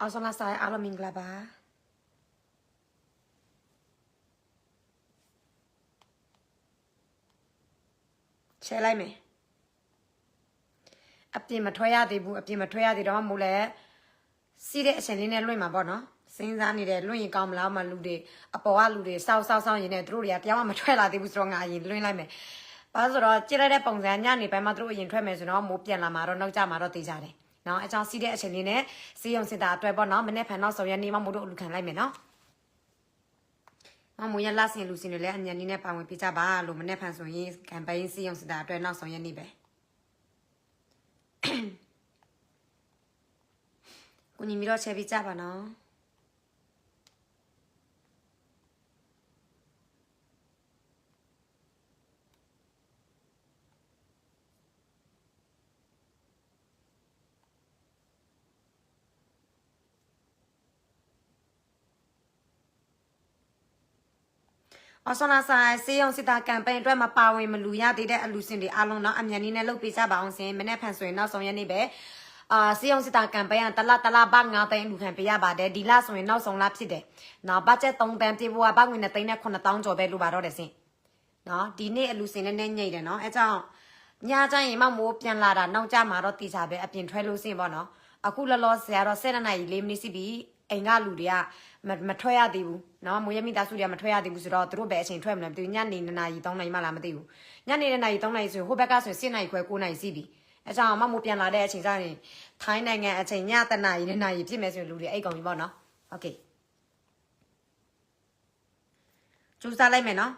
အောင်ဆောင်လာဆိုင်အားလုံးမင်္ဂလာပါချဲလိုက်မယ်အပြင်မထွက်ရသေးဘူးအပြင်မထွက်ရသေးတော့မို့လဲစီးတဲ့အချိန်လေးနဲ့လွင့်မှာပေါ့နော်စဉ်းစားနေတယ်လွင့်ရင်ကောင်းမလားမလူတွေအပေါ်ကလူတွေစောက်စောက်စောက်ရင်လည်းသူတို့တွေကတရားမှမထွက်လာသေးဘူးဆိုတော့ငါအရင်လွင့်လိုက်မယ်ဘာလို့ဆိုတော့ကြည့်လိုက်တဲ့ပုံစံညနေပိုင်းမှာသူတို့အရင်ထွက်မယ်ဆိုတော့မိုးပြန်လာမှာတော့နောက်ကျမှာတော့သိကြတယ် နော်အကြောင်းစီးတဲ့အချိန်လေးနဲ့စီးရုံစင်တာအတွက်ပေါ့နော်မနေ့ဖန်တော့ဆောင်ရနေမှမို့တို့လူခံလိုက်မယ်နော်မမရလာစင်လူစင်တွေလည်းအញ្ញနီးနဲ့ပါဝင်ပြကြပါလို့မနေ့ဖန်ဆိုရင်ကမ်ပိန်းစီးရုံစင်တာအတွက်နောက်ဆောင်ရနေပဲကိုညီမီတော့ချဲပြကြပါနော် အော်ဆနာဆိုင်စေယုံစစ်တာကမ်ပိန်းအတွက်မပါဝင်မလူရသေးတဲ့အလူစင်တွေအားလုံးတော့အမြန်နည်းနဲ့လုပ်ပေးကြပါအောင်စင်မနေ့ဖန်ဆိုရင်နောက်ဆုံးရက်နေ့ပဲအာစေယုံစစ်တာကမ်ပိန်းကတလတလဘ9သိန်းလူခံပေးရပါတယ်ဒီလဆိုရင်နောက်ဆုံးလဖြစ်တယ်နော်ဘတ်ဂျက်3တန်းပြေဖို့ကဘငွေနဲ့သိန်းနဲ့9000ကျော်ပဲလိုပါတော့တယ်စင်နော်ဒီနေ့အလူစင်နဲ့နဲ့ညိတ်တယ်နော်အဲကြောင့်ညကျရင်မမိုးပြန်လာတာနောက်ကျမှာတော့တီစာပဲအပြင်ထွက်လို့စင်ပေါ့နော်အခုလောလောဆယ်ကတော့7နာရီ4မိနစ်စီပြီ အိမ်ကလူတွေကမမထွက်ရသေးဘူးเนาะမိုးရမိသားစုတွေကမထွက်ရသေးဘူးဆိုတော့သူတို့ပဲအချိန်ထွက်မလဲမသိဘူးညနေ2နာရီ3နာရီမှလာမသိဘူးညနေ2နာရီ3နာရီဆိုရင်ဟိုဘက်ကဆိုရင်7နာရီခွဲ9နာရီစီးပြီအဲကြောင့်မမိုးပြန်လာတဲ့အချိန်ကျရင်ထိုင်းနိုင်ငံအချိန်ညတနာရီ2နာရီဖြစ်မယ်ဆိုရင်လူတွေအိတ်ကုန်ပြီပေါ့နော်โอเคကျူစားလိုက်မယ်နော်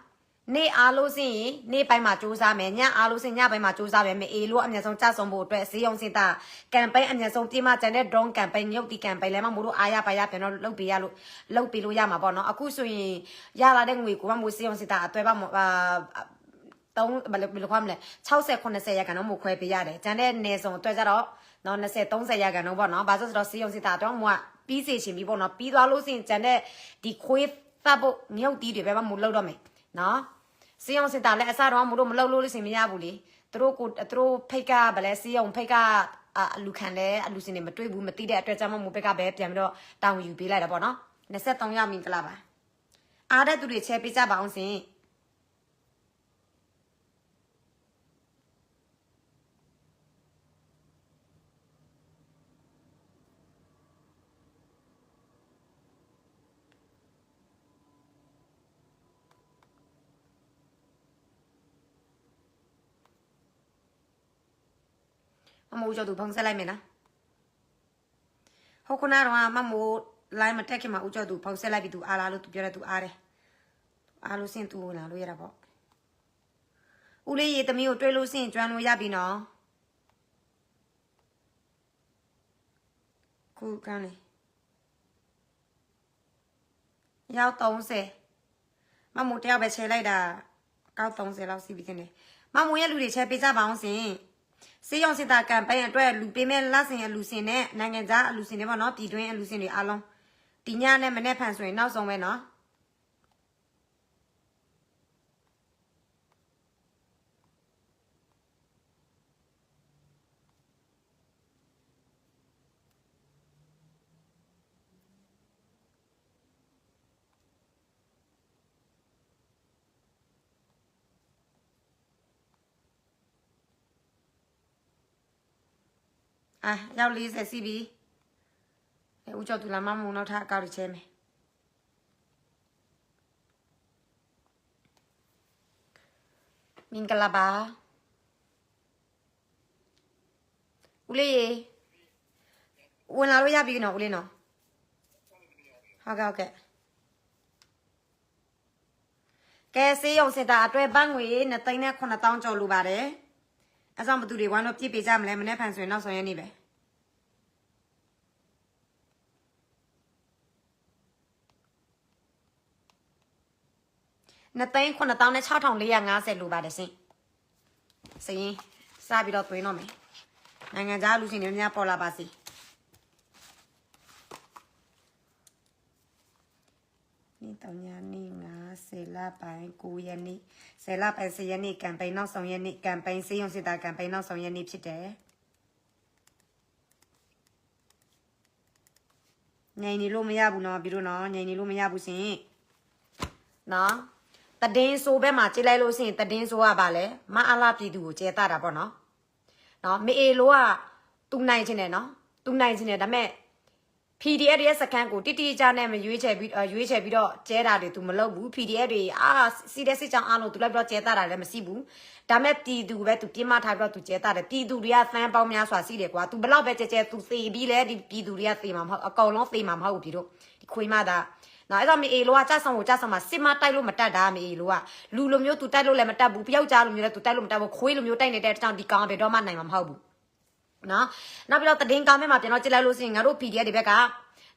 နေ့အားလို့စင်ရင်နေ့ပိုင်းမှာစူးစမ်းမယ်ညအားလို့စင်ညပိုင်းမှာစူးစမ်းမယ်မအေးလို့အမြဲဆုံးကြဆုံးဖို့အတွက်ဈေးအောင်စင်တာကမ်ပိန်းအမြဲဆုံးပြေးမှကျန်တဲ့ drone campaign ရုပ်တီ campaign လည်းမမို့လို့အားရပါရပြန်တော့လုပ်ပေးရလို့လုပ်ပေးလို့ရမှာပေါ့နော်အခုဆိုရင်ရလာတဲ့ငွေကိုမမို့ဈေးအောင်စင်တာအသွဲပါအာတုံးဘယ်လိုဘယ်လိုခေါ်မလဲ60 80ရာခိုင်နှုန်းမို့ခွဲပေးရတယ်ကျန်တဲ့နေစုံအတွက်ကြတော့နော်20 30ရာခိုင်နှုန်းပေါ့နော်ဘာလို့ဆိုတော့ဈေးအောင်စင်တာတော့မို့ပြီးစေချင်ပြီပေါ့နော်ပြီးသွားလို့စင်ကျန်တဲ့ဒီခွေးသတ်ဖို့မြုပ်တီးတွေပဲမမို့လုပ်တော့မယ်နော် စီအောင်စစ်တာလည်းအစားတော့မလို့မလုပ်လို့လို့စင်မရဘူးလေသူတို့ကိုသူတို့ဖိတ်ကဗလဲစီအောင်ဖိတ်ကအလူခံလဲအလူစင်တွေမတွေ့ဘူးမသိတဲ့အတွက်ကြောင့်မို့ဘက်ကပဲပြန်ပြီးတော့တောင်းယူပေးလိုက်တာပေါ့နော်23ရောက်မင်္ဂလာပါအားတဲ့သူတွေချဲပေးကြပါအောင်စင် မမိုးကျော်သူဖုံးဆက်လိုက်မယ်နော်ဟုတ်ခုနကတော့မမိုး line မတက်ခင်မှာဦးကျော်သူဖုံးဆက်လိုက်ပြီးသူအားလားလို့သူပြောတယ်သူအားတယ်အားလို့စင်သူဝင်လာလို့ရတာပေါ့ဦးလေးရေသမီးကိုတွေးလို့စင်ကျွမ်းလို့ရပြီနော်ခုကန်းလေရောက်30မမိုးတယောက်ပဲချဲလိုက်တာကောက်30လောက်စီးပြီးတင်တယ်မမိုးရဲ့လူတွေချဲပေးကြပါအောင်စင် စေးရုံစစ်တာကမ်ပိန်းအတွက်လူပေးမဲ့လက်စင်အလူစင်နဲ့နိုင်ငံခြားအလူစင်တွေပေါ့နော်ပြည်တွင်းအလူစင်တွေအားလုံးဒီညနဲ့မနေ့ဖန်ဆိုရင်နောက်ဆုံးပဲနော် အာရောက်40စီးပြီအဲဦးကျော်သူလာမမုံနောက်ထပ်အကောက်တွေချဲမယ်မင်္ဂလာပါဦးလေးရေဝင်လာလို့ရပြီနော်ဦးလေးနော်ဟုတ်ကဲ့ဟုတ်ကဲ့ကဲစေးရုံစင်တာအတွက်ဘတ်ငွေ2သိန်းနဲ့9000ကျော်လိုပါတယ် အဲကြောင့်ဘသူတွေဝိုင်းတော့ပြည့်ပေးကြမလဲမနေ့ဖန်ဆိုရင်နောက်ဆုံးရက်နေ့ပဲ2သိန်း9000နဲ့6450လိုပါတယ်စင်စရင်စပြီးတော့သွင်းတော့မယ်နိုင်ငံခြားလူရှင်တွေများပေါ်လာပါစေနေ့တောင်ညနေ့ 90လပိုင်း9ရက်နေ့10လပိုင်း10ရက်နေ့ကမ်ပိန်းနောက်ဆုံးရက်နေ့ကမ်ပိန်းစေးရုံစစ်တာကမ်ပိန်းနောက်ဆုံးရက်နေ့ဖြစ်တယ်ငြိမ်နေလို့မရဘူးနော်ပြီးတော့နော်ငြိမ်နေလို့မရဘူးရှင်နော်တဒင်းဆိုဘက်မှာကြည့်လိုက်လို့ရှိရင်တဒင်းဆိုကပါလေမအားလာပြည်သူကိုကျဲတာတာပေါ့နော်နော်မေအေလိုကသူနိုင်ချင်တယ်နော်သူနိုင်ချင်တယ်ဒါပေမဲ့ PDF တွေရဲ့စကန်ကိုတိတိကျကျနဲ့မရွေးချယ်ပြီးရွေးချယ်ပြီးတော့ကျဲတာတွေ तू မလုပ်ဘူး PDF တွေအာစီတဲ့စစ်ကြောင်အားလုံး तू လိုက်ပြီးတော့ကျဲတာတာလည်းမရှိဘူးဒါမဲ့ပြည်သူပဲ तू ပြင်းမထားပြီးတော့ तू ကျဲတာတယ်ပြည်သူတွေကသန်းပေါင်းများစွာရှိတယ်ကွာ तू ဘလောက်ပဲကျဲကျဲ तू သေပြီးလဲဒီပြည်သူတွေကသေမှာမဟုတ်အကောင်လုံးသေမှာမဟုတ်ဘူးပြည်တို့ဒီခွေးမသားနော်အဲ့တော့မေအေလိုကကြဆောင်ကိုကြဆောင်မှာစစ်မတိုက်လို့မတက်တာမေအေလိုကလူလိုမျိုး तू တိုက်လို့လည်းမတက်ဘူးပျောက်ကြားလိုမျိုးလည်း तू တိုက်လို့မတက်ဘူးခွေးလိုမျိုးတိုက်နေတဲ့တောင်ဒီကောင်ဘယ်တော့မှနိုင်မှာမဟုတ်ဘူး နော်နောက်ပြီးတော့တည်င်းကောင်းမဲ့မှာပြန်တော့ကြည့်လိုက်လို့ရှိရင်ငါတို့ PDF တွေဘက်က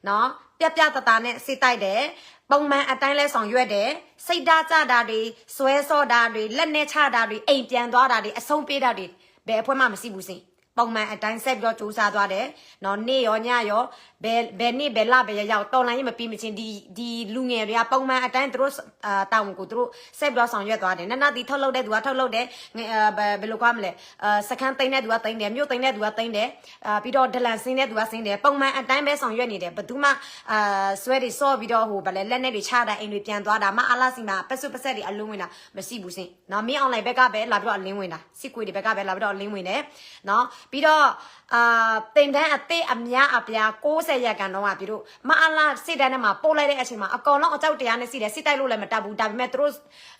နော်ပြက်ပြက်တတာနဲ့စစ်တိုက်တယ်ပုံမှန်အတိုင်းလဲဆောင်ရွက်တယ်စိတ်ဓာတ်ကြတာတွေဆွဲစော့တာတွေလက်နဲ့ချတာတွေအိမ်ပြန်သွားတာတွေအဆုံးပေးတာတွေဘယ်အဖွဲမှမရှိဘူးစင် ပုံမှန်အတိုင်းဆက်ပြီးတော့စူးစမ်းသွားတယ်နော်နေ့ရောညရောဘယ်ဘယ်နေ့ဘယ်လဘယ်ရက်ရောက်တော်လိုင်းရင်မပြီးမချင်းဒီဒီလူငယ်တွေကပုံမှန်အတိုင်းသူတို့အာတောင်းကိုသူတို့ဆက်ပြီးတော့ဆောင်ရွက်သွားတယ်နနတီထုတ်လုပ်တဲ့သူကထုတ်လုပ်တယ်ငယ်အာဘယ်ဘယ်လိုကွာမလဲအာစကန်သိမ်းတဲ့သူကသိမ်းတယ်မြို့သိမ်းတဲ့သူကသိမ်းတယ်အာပြီးတော့ဒလန်စင်းတဲ့သူကစင်းတယ်ပုံမှန်အတိုင်းပဲဆောင်ရွက်နေတယ်ဘယ်သူမှအာဆွဲတွေစော့ပြီးတော့ဟိုဗလဲလက်နဲ့တွေချတာအိမ်တွေပြန်သွားတာမအလားစီမှာပက်ဆုပဆက်တွေအလုံးဝင်တာမရှိဘူးစင်နော်မင်းအွန်လိုင်းဘက်ကပဲလာပြီးတော့အလင်းဝင်တာစစ်ကွေတွေဘက်ကပဲလာပြီးတော့အလင်းဝင်တယ်နော်ပြီးတော့အာတင်တန်းအသေးအများအပြား60ရက်ကန်တော့ကပြီးတော့မအလားစစ်တန်းထဲမှာပို့လိုက်တဲ့အချိန်မှာအကောင်လုံးအကြောက်တရားနဲ့စီတယ်စစ်တိုက်လို့လည်းမတတ်ဘူးဒါပေမဲ့သူတို့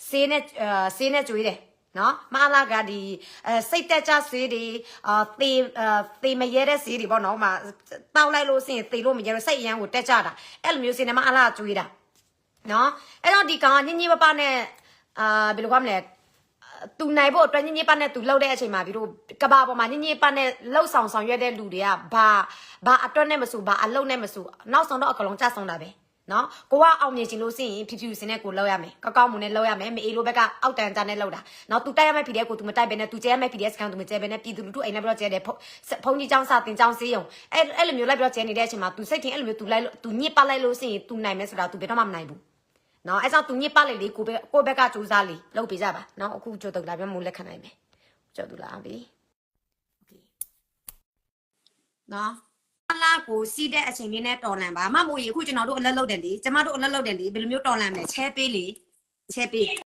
ဆေးနဲ့အာဆေးနဲ့ကြွေးတယ်နော်မအလာကဒီအဲစိတ်တက်ကြဆေးတွေအာသေအာသေမရဲတဲ့ဆေးတွေပေါ့နော်ဟိုမှာတောက်လိုက်လို့စရင်သေလို့မရဲလို့စိတ်အရန်ကိုတက်ကြတာအဲ့လိုမျိုးစင်းနဲ့မအလာကြွေးတာနော်အဲ့တော့ဒီကောင်ကညင်ညင်ပပနဲ့အာဘယ်လိုကမလဲ သူနိုင်ဖို့အတွက်ညင်ညင်ပနဲ့သူလှုပ်တဲ့အချိန်မှာပြီးတော့ကဘာပေါ်မှာညင်ညင်ပနဲ့လှုပ်ဆောင်ဆောင်ရွက်တဲ့လူတွေကဘာဘာအတွက်နဲ့မဆိုဘာအလုပ်နဲ့မဆိုနောက်ဆုံးတော့အကလုံးကြဆုံးတာပဲ နော်ကိုကအောင်မြင်ချင်လို့ရှိရင်ဖြူဖြူစင်းနဲ့ကိုလောက်ရမယ်ကောက်ကောက်မွန်နဲ့လောက်ရမယ်မအေလိုဘက်ကအောက်တန်ကြနဲ့လောက်တာနော် तू တိုက်ရမယ့် PDF ကို तू မတိုက်ဘဲနဲ့ तू ကျဲရမယ့် PDF စကန် तू မကျဲဘဲနဲ့ပြည်သူလူထုအိမ်နဲ့ပြီးတော့ကျဲတယ်ဖုန်းဖုန်းကြီးကျောင်းစာတင်ကျောင်းစေးရုံအဲ့အဲ့လိုမျိုးလိုက်ပြီးတော့ကျဲနေတဲ့အချိန်မှာ तू စိတ်ထင်အဲ့လိုမျိုး तू လိုက် तू ညစ်ပတ်လိုက်လို့ရှိရင် तू နိုင်မယ်ဆိုတာ तू ဘယ်တော့မှမနိုင်ဘူး နော်အဲ့ကြောင့် तू ညစ်ပတ်လိုက်လေကိုဘက်ကိုဘက်ကစူးစမ်းလေလုပ်ပေးကြပါနော်အခုကြိုတော့လာပြမို့လက်ခံနိုင်မယ်ကြိုတူလာပြီโอเคနော် အလားကိုစီးတဲ့အချိန်လေးနဲ့တော်လန်ပါမမို့ရေအခုကျွန်တော်တို့အလက်လုပ်တယ်လေကျမတို့အလက်လုပ်တယ်လေဘယ်လိုမျိုးတော်လန်မလဲချဲပေးလေချဲပေး